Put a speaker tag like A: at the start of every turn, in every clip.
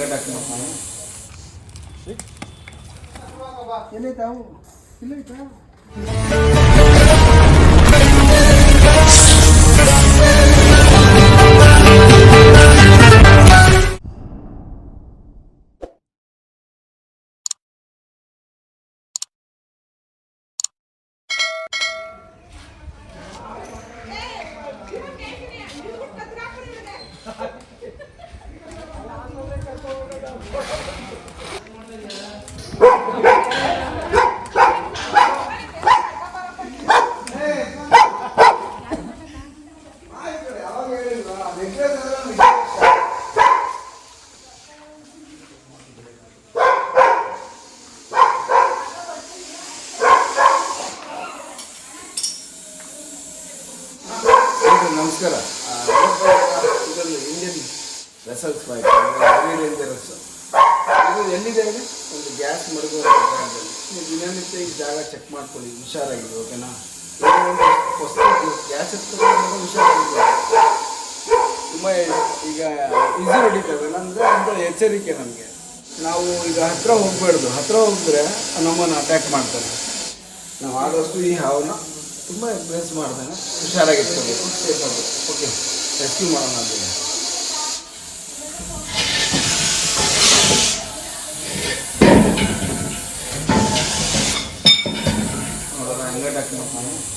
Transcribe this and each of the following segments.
A: ಹಂಗೆ ಹಾಕ್ಬೇಕು
B: ಎಲ್ಲೈತಾವು ಇಲ್ಲೈತಾ
A: ನಮಸ್ಕಾರ. ಇದೊಂದು ಇಂಡಿಯನ್ ಡೇಂಜರಸ್ ಇದು ಎಲ್ಲಿದೆ ಅಂದರೆ ಒಂದು ಗ್ಯಾಸ್ ಮಡಗುವ ಜಾಗದಲ್ಲಿ. ನೀವು ದಿನನಿತ್ಯ ಈ ಜಾಗ ಚೆಕ್ ಮಾಡ್ಕೊಳ್ಳಿ ಹುಷಾರಾಗಿದೆ ಓಕೆನಾ ಹೊಸ ಗ್ಯಾಸ್ ಹತ್ತಿರ ಹುಷಾರಾಗಿದೆ ತುಂಬ ಈಗ ಈಸಿ ಹೊಡಿತದೆ ಅಂದರೆ ಒಂದು ಎಚ್ಚರಿಕೆ ನಮಗೆ. ನಾವು ಈಗ ಹತ್ತಿರ ಹೋಗ್ಬಾರ್ದು. ಹತ್ತಿರ ಹೋಗಿದ್ರೆ ನಮ್ಮನ್ನು ಅಟ್ಯಾಕ್ ಮಾಡ್ತಾರೆ. ನಾವು ಆದಷ್ಟು ಈ ಹಾವನ್ನ ತುಂಬ ಪ್ರೆಸ್ ಮಾಡ್ದಂಗೆ ಹುಷಾರಾಗಿಟ್ಕೋಬೇಕು ಸೇಫ್ ಆಗಿ ಓಕೆ ರೆಸ್ಕ್ಯೂ ಮಾಡೋಣ ಅದನ್ನ ನೋಡೋಣ ಹೆಂಗೆ ಹಾಕ್ಬೇಕು
C: ನೀವೆಂತರ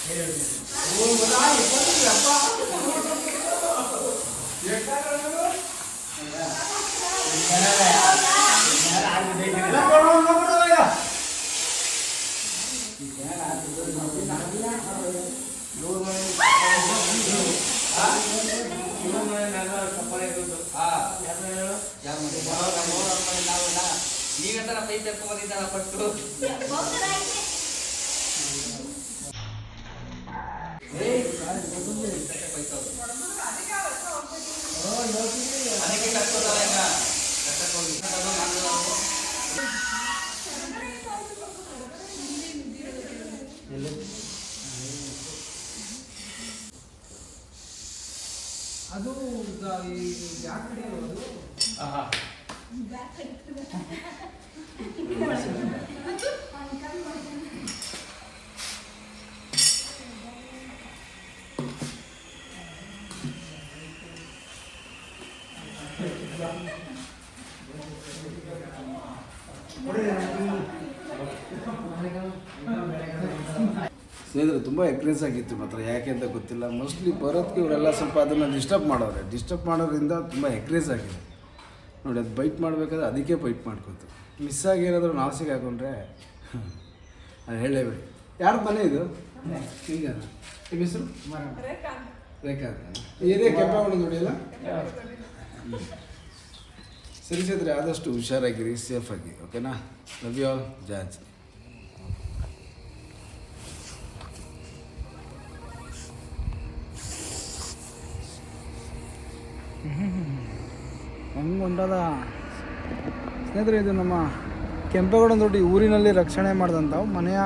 C: ಪೈ ತರ ಪಟ್ಟು ಕಟ್ಕೋತಾರ ಈಗ ಕಟ್ಟಕ್ಕೋಗಿ
B: ಅದು ಈ ಬ್ಯಾಕ್ ಹಿಡಿಯೋದು
A: ಸ್ನೇಹಿತರೆ ತುಂಬ ಎಕ್ಸ್ಪೀರಿಯನ್ಸ್ ಆಗಿತ್ತು ಮಾತ್ರ. ಯಾಕೆ ಅಂತ ಗೊತ್ತಿಲ್ಲ. ಮೋಸ್ಟ್ಲಿ ಬರೋದಕ್ಕೆ ಇವರೆಲ್ಲ ಸ್ವಲ್ಪ ಅದನ್ನು ಡಿಸ್ಟರ್ಬ್ ಮಾಡೋರೆ ಡಿಸ್ಟರ್ಬ್ ಮಾಡೋದ್ರಿಂದ ತುಂಬ ಎಕ್ಸ್ಪೀರಿಯನ್ಸ್ ಆಗಿದೆ. ನೋಡಿ ಅದು ಬೈಟ್ ಮಾಡಬೇಕಾದ್ರೆ ಅದಕ್ಕೆ ಬೈಟ್ ಮಾಡ್ಕೊತು. ಮಿಸ್ ಆಗಿ ಏನಾದರೂ ನಾವು ಸಿಗಾಕೊಂಡ್ರೆ ಅದು ಹೇಳೇಬೇಡಿ ಯಾರ ಮನೆ ಇದು? ಈಗ ನಿಮ್ಮ ಹೆಸರು? ರೇಖಾ ಏರಿಯಾ ಕೆಂಪೇಗೌಡ ನೋಡಿಲ್ಲ ಸರಿ ಸೇದ್ರೆ ಆದಷ್ಟು ಹುಷಾರಾಗಿರಿ ಆಗಿ ಓಕೆನಾ? ಲವ್ ಯು ಆಲ್ ಜಾಜ್
B: ಹಂಗೆ ಹೊಂಟದ ಸ್ನೇಹಿತರೆ, ಇದು ನಮ್ಮ ಕೆಂಪೇಗೌಡ ದೊಡ್ಡ ಊರಿನಲ್ಲಿ ರಕ್ಷಣೆ ಮಾಡಿದಂಥ ಮನೆಯ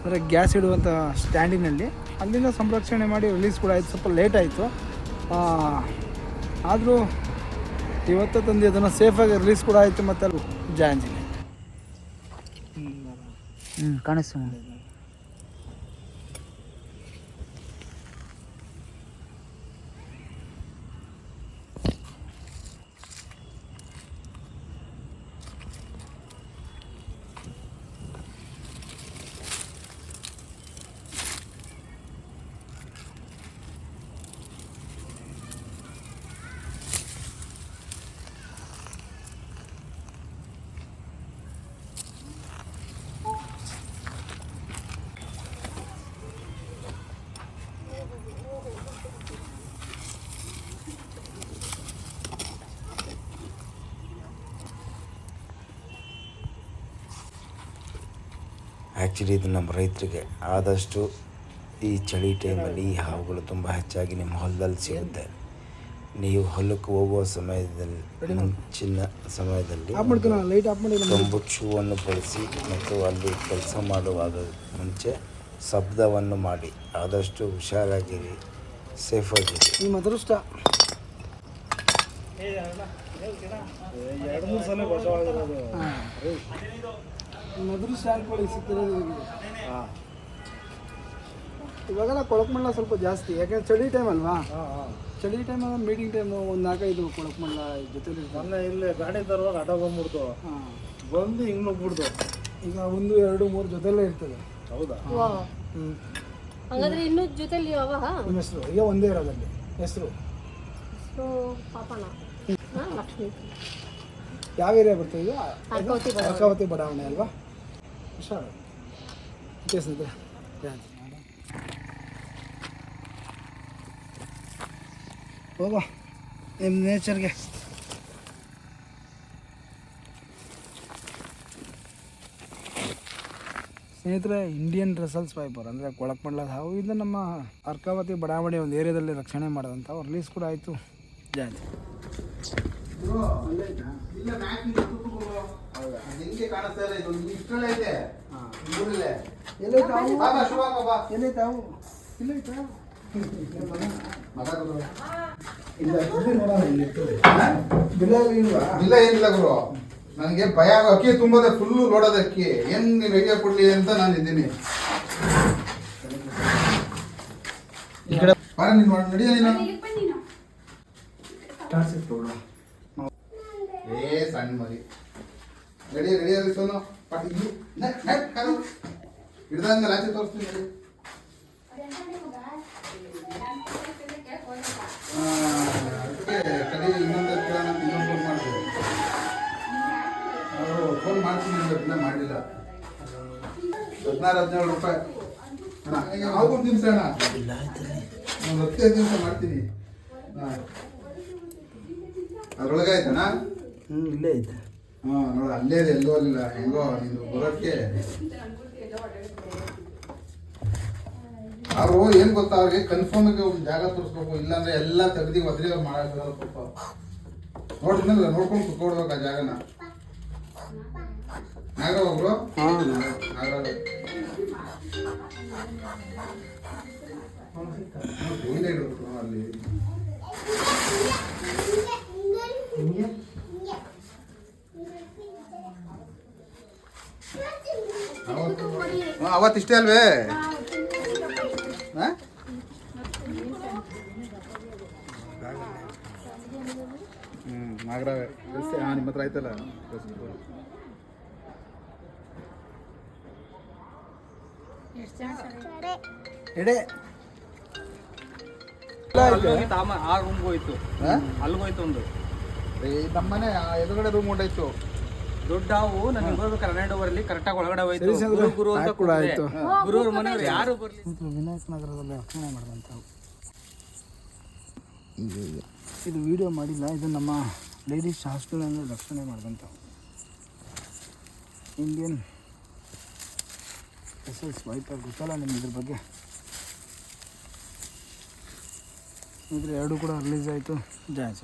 B: ಅಂದರೆ ಗ್ಯಾಸ್ ಇಡುವಂಥ ಸ್ಟ್ಯಾಂಡಿನಲ್ಲಿ. ಅಲ್ಲಿಂದ ಸಂರಕ್ಷಣೆ ಮಾಡಿ ರಿಲೀಸ್ ಕೂಡ ಆಯಿತು. ಸ್ವಲ್ಪ ಲೇಟ್ ಆಯಿತು. ಆದರೂ ಇವತ್ತು ತಂದು ಅದನ್ನು ಸೇಫಾಗಿ ರಿಲೀಸ್ ಕೂಡ ಆಯಿತು ಮತ್ತೆ ಜಾಂಜಿ
D: ಹ್ಞೂ ಕಾಣಿಸ್ತು.
E: ಆ್ಯಕ್ಚುಲಿ ಇದು ನಮ್ಮ ರೈತರಿಗೆ ಆದಷ್ಟು ಈ ಚಳಿ ಟೈಮಲ್ಲಿ ಈ ಹಾವುಗಳು ತುಂಬ ಹೆಚ್ಚಾಗಿ ನಿಮ್ಮ ಹೊಲದಲ್ಲಿ ಸಿಗುತ್ತೆ. ನೀವು ಹೊಲಕ್ಕೆ ಹೋಗುವ ಸಮಯದಲ್ಲಿ ಮುಂಚಿನ ಸಮಯದಲ್ಲಿ
A: ತುಂಬು ಮಾಡ್ಕೊಳ್ಳೋಣ ಲೈಟ್ ಆಫ್ ಮಾಡಿ
E: ತಂಬುಕ್ ಶೂವನ್ನು ಬಳಸಿ ಮತ್ತು ಅಲ್ಲಿ ಕೆಲಸ ಮಾಡುವಾಗ ಮುಂಚೆ ಶಬ್ದವನ್ನು ಮಾಡಿ. ಆದಷ್ಟು ಹುಷಾರಾಗಿರಿ ಸೇಫಾಗಿರಿ
A: ನಿಮ್ಮ ಅದೃಷ್ಟ. ನಿಮ್ಮ ಅದೃಷ್ಟ ಅನ್ಕೊಳ್ಳಿ ಸಿಕ್ಕಿರೋದು ನಿಮಗೆ. ಇವಾಗೆಲ್ಲ ಕೊಳಕ್ಮಣ್ಣ ಸ್ವಲ್ಪ ಜಾಸ್ತಿ ಯಾಕಂದ್ರೆ ಚಳಿ ಟೈಮ್ ಅಲ್ವಾ? ಚಳಿ ಟೈಮ್ ಅಂದ್ರೆ ಮೀಟಿಂಗ್ ಟೈಮ್ ಒಂದು ನಾಲ್ಕೈದು ಕೊಳಕ್ಮಣ್ಣ ಜೊತೆಲಿ
F: ಮೊನ್ನೆ ಇಲ್ಲಿ ಗಾಡಿ ತರುವಾಗ ಅಡ ಬಂದ್ಬಿಡ್ತು.
A: ಹಾಂ.
F: ಬಂದು ಹಿಂಗ್ ನುಗ್ಬಿಡ್ತು
A: ಈಗ ಒಂದು ಎರಡು ಮೂರು ಜೊತೆಲೇ ಇರ್ತದೆ.
F: ಹೌದಾ?
A: ಹ್ಞೂ
G: ಹಂಗಾದ್ರೆ ಇನ್ನು ಜೊತೆಲಿ ಅವ?
A: ಹೆಸರು ಈಗ ಒಂದೇ ಇರೋದಲ್ಲಿ. ಹೆಸರು.
G: ಪಾಪಣ ಲಕ್ಷ್ಮಿ.
A: ಯಾವ ಏರಿಯಾ ಬರ್ತದೆ.
G: ಅರ್ಕಾವತಿ ಬಡಾವಣೆ
A: ಅಲ್ವಾ? ಹುಷಾರು. ಓಕೆ ಸ್ನೇಹಿತರೆ ಹೋಗೋ. ನಿಮ್ಮ ನೇಚರ್ಗೆ ಸ್ನೇಹಿತರೆ ಇಂಡಿಯನ್ ರೆಸಲ್ಸ್ ವೈಪರ್ ಅಂದರೆ ಕೊಳಕ್ಮಂಡ್ಲದ ಹಾವು. ಇದು ನಮ್ಮ ಅರ್ಕಾವತಿ ಬಡಾವಣೆ ಒಂದು ಏರಿಯಾದಲ್ಲಿ ರಕ್ಷಣೆ ಮಾಡಿದಂಥ ರಿಲೀಸ್ ಕೂಡ ಆಯಿತು. ಜಾಯ್ತು
H: ನಿಂಗೆ ಕಾಣಿಸ್ತಾ ಇಲ್ಲ ಇದು ಇಷ್ಟರಲ್ಲೇ
A: ಇಲ್ಲೈತೆ
H: ಮಗ ಗುರು.
A: ಇಲ್ಲ ಇದು ನೋಡೋಣ ಇಲ್ಲಿ ಇರ್ತದೆ. ಇಲ್ವಾ?
H: ಇಲ್ಲ ಏನಿಲ್ಲ ಗುರು. ನನಗೆ ಭಯ ಆಗೋ ಅಕ್ಕಿ ತುಂಬೋದೆ ಫುಲ್ಲು ಲೋಡದ ಅಕ್ಕಿ. ಏನ್ ನೀವು ಹೇಗೆ ಕೊಡ್ಲಿ ಅಂತ ನಾನು ಇದ್ದೀನಿ. ಬಾರ ನೀನು ನಡಿಯ ನೀನು?
A: ಟಾರ್ಚ್ ಇಟ್ಕೊಡು.
H: ಏ ಸಣ್ಣ ಮರಿ. ರೆಡಿ ರೆಡಿ ಆಗಿ ಸೋನು ಇಲ್ಲಿ ಹಿಡ್ದಂಗೆ ಆಚೆ ತೋರಿಸ್ತೀನಿ ಅದಕ್ಕೆ ಕಡೆ ಇನ್ನೊಂದು ಇನ್ನೊಂದು ಫೋನ್ ಅವರು ಫೋನ್ ಮಾಡ್ತೀನಿ ಅಂದ್ರೆ ಇನ್ನೂ ಮಾಡಿಲ್ಲ ಹದಿನಾರು ಹದಿನೇಳು ರೂಪಾಯಿ ಅಣ್ಣ ಈಗ ಅವ್ರಿಗೊಂದು ದಿವಸ ಅಣ್ಣ ಒಂದು ಹತ್ತೈದು ದಿವಸ ಮಾಡ್ತೀನಿ ಹಾಂ ಅದ್ರೊಳಗೆ ಆಯ್ತಣ್ಣ
A: ಇಲ್ಲೇ ಐತೆ
H: ಹಾಂ ನೋಡಿ ಅಲ್ಲೇ ಎಲ್ಲೋ ಅಲ್ಲಿಲ್ಲ ಹೆಂಗೋ ನೀನು ಬರೋಕ್ಕೆ ಅವರು ಏನು ಗೊತ್ತಾ ಅವ್ರಿಗೆ ಕನ್ಫರ್ಮ್ ಆಗಿ ಒಂದು ಜಾಗ ತೋರಿಸ್ಬೇಕು ಇಲ್ಲಾಂದ್ರೆ ಎಲ್ಲ ತೆಗ್ದು ಒದ್ರಿ ಅವ್ರು ಮಾಡಾಕ್ತಾರೆ ಪಾಪ ನೋಡಿದ್ಮೇಲೆ ನೋಡ್ಕೊಂಡು ಕುತ್ಕೊಡ್ಬೇಕು ಆ ಜಾಗನ ನಾಗರಾವ್ ಇಡ್ಬೇಕು ಅಲ್ಲಿ ಅವತ್ತು ಹಾ, ಅವತ್ತು ಇಷ್ಟೇ ಅಲ್ವೇ? ಹಾ? ಹ್ಮ್ ನಾಗರಾವೆ. ಹಾಂ ನಿಮ್ಮ ಹತ್ರ ಆಯ್ತಲ್ಲ?
A: ಎಡೆ.
C: ಆ ರೂಮ್ಗೆ ಹೋಯ್ತು.
H: ಹಾ?
C: ಅಲ್ಲಿಗೆ ಹೋಯ್ತು ಒಂದು.
H: ನಮ್ಮನೆ ಎದುರುಗಡೆ ರೂಮ್ ಹೊಂಟಾಯ್ತು
C: ದೊಡ್ಡ ಹಾವು ನನಗೆ ಬರ್ಬೇಕಾದ್ರೆ ಹನ್ನೆರಡು ಅವರಲ್ಲಿ ಕರೆಕ್ಟಾಗಿ ಒಳಗಡೆ ಹೋಯ್ತು. ಗುರು ಗುರು ಅಂತ
A: ಕೂಡ. ಆಯ್ತು.
C: ಗುರುವ್ರ ಮನೆಯವ್ರು ಯಾರು ಬರ್ಲಿ
A: ಇದು ವಿನಾಯಕ ನಗರದಲ್ಲಿ ರಕ್ಷಣೆ ಮಾಡಿದಂಥವು. ಇದು ವಿಡಿಯೋ ಮಾಡಿಲ್ಲ ಇದು ನಮ್ಮ ಲೇಡೀಸ್ ಹಾಸ್ಟೆಲನ್ನು ರಕ್ಷಣೆ ಮಾಡಿದಂಥವು. ಇಂಡಿಯನ್ ಎಸ್ ಎಸ್ ವೈಪರ್ ಗೊತ್ತಲ್ಲ ನಿಮ್ಗೆ ಇದ್ರ ಬಗ್ಗೆ? ಇದ್ರೆ ಎರಡು ಕೂಡ ರಿಲೀಸ್ ಆಯಿತು. ಜಾಯ್ಸ್